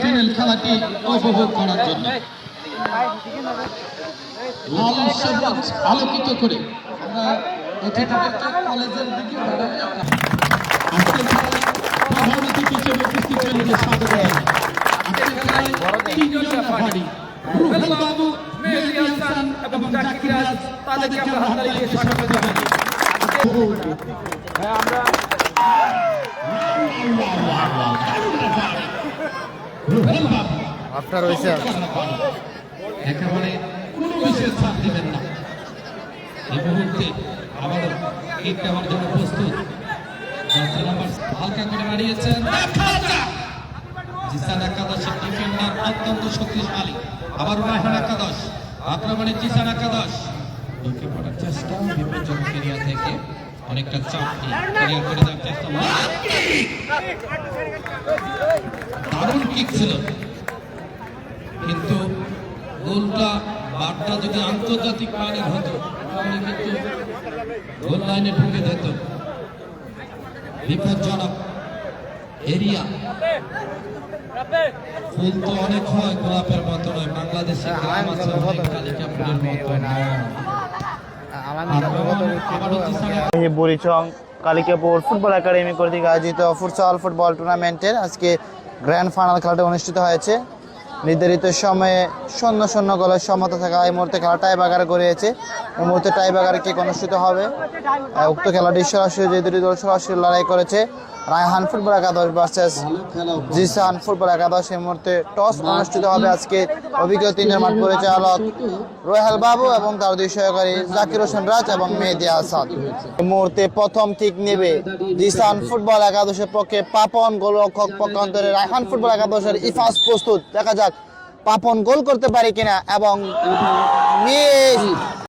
Channel খেলাটি উপভোগ করার জন্য। লাল সবুজ আলোকিত করে আমরা অতিথিদেরকে কলেজের দিকে আজকের খেলায় প্রধান অতিথি হিসেবে উপস্থিত হলেন স্বাগত আজকের খেলায় তিনজন রেফারি, রুবেল বাবু, মেহেদী হাসান এবং জাকির রাজ তাদেরকে আমরা হাততালি দিয়ে স্বাগত জানাই। রুবেল আপনার হয়েছে একেবারে কোনো বিশেষ ছাড় দিবেন না। এই মুহূর্তে আবার কিক দেওয়ার জন্য প্রস্তুত। জার্সি নাম্বার হালকা করে যাক। জিসান ডিফেন্ডার অত্যন্ত শক্তিশালী। আবার রাহান একাদশ। আক্রমণে জিসান একাদশ। ঢুকে পড়ার চেষ্টা বিপজ্জনক থেকে। অনেকটা চাপ করে দেওয়ার চেষ্টা দারুণ ছিল। কিন্তু গোলটা বারটা যদি আন্তর্জাতিক মানের হতো, তাহলে কিন্তু গোল লাইনে ঢুকে যেত। বিপজ্জনক এরিয়া। ফুল তো অনেক হয় গোলাপের মতো নয়, বাংলাদেশে অনেক কালিকাপুরের মতো। নয়। বুড়িচং কালিকাপুর ফুটবল একাডেমি কর্তৃক আয়োজিত ফুটসল ফুটবল টুর্নামেন্টের আজকে গ্র্যান্ড ফাইনাল খেলাটা অনুষ্ঠিত হয়েছে। নির্ধারিত সময়ে শূন্য শূন্য গোলের সমতা থাকা এই মুহূর্তে খেলা টাই বাগারে গড়িয়েছে। এই মুহূর্তে টাই বাগারে কিক অনুষ্ঠিত হবে? উক্ত খেলাটি সরাসরি যে দুটি দল সরাসরি লড়াই করেছে, রায়হান ফুটবল একাদশ ভার্সেস জিসান ফুটবল একাদশ। এই মুহূর্তে টস অনুষ্ঠিত হবে আজকে অভিজ্ঞ তিনের মাঠ পরিচালক রোহেল বাবু এবং তার দুই সহকারী জাকির হোসেন রাজ এবং মেহেদি হাসান এই মুহূর্তে প্রথম ঠিক নেবে জিসান ফুটবল একাদশের পক্ষে পাপন গোলরক্ষক পক্ষান্তরে রায়হান ফুটবল একাদশের ইফাস প্রস্তুত। দেখা যাক পাপন গোল করতে পারে কিনা এবং মিস।